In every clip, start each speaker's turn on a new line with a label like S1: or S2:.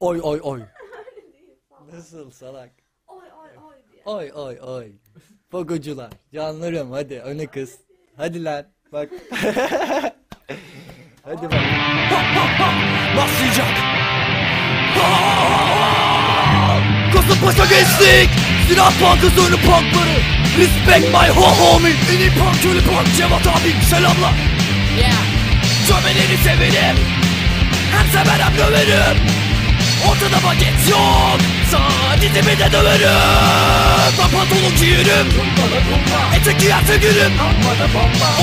S1: Oy oy oy. Nasıl salak?
S2: Oy oy oy diye.
S1: Oy oy oy. Pogocular. Canlarım hadi öne kız. Hadi lan. Bak. hadi bak.
S3: Başlayacak. Kasımpaşa geçtik. Silah bankı söyle punkları. Respect my ho homie. En iyi punk köylü punk Cevat abi selamlar.
S4: Yeah.
S3: Çömeleri severim. Hem sever hem döverim. Ortada paket yok. Sağ dizimi de döverim. Ben pantolon giyerim. Etek giyerse gülüm.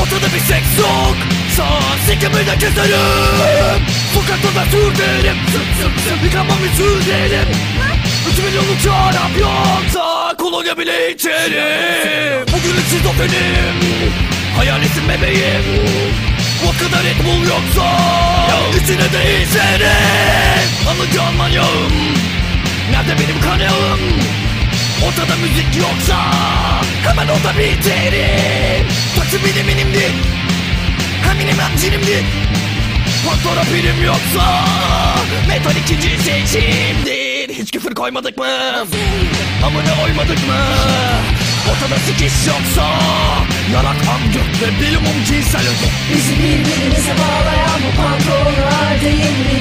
S3: Ortada bir seks yok. Sağ sikimi de keserim. Sokakta da sür derim. Yıkamam üzül derim. Üç milyonluk çarap yoksa kolonya bile içerim. Bugün şizofrenim. Hayaletim bebeğim. O kadar Red Bull yoksa İçine de içerim benim kanalım. Ortada müzik yoksa Hemen orada biterim. Taksi benim benimdir Hem benim hem cinimdir Faktora yoksa Metal ikinci seçimdir. Hiç küfür koymadık mı? Amına oymadık mı? Ortada sikiş yoksa Yarak amgök ve bilimum cinsel öge
S5: Bizi birbirimize bağlayan bu pantolonlar değil mi?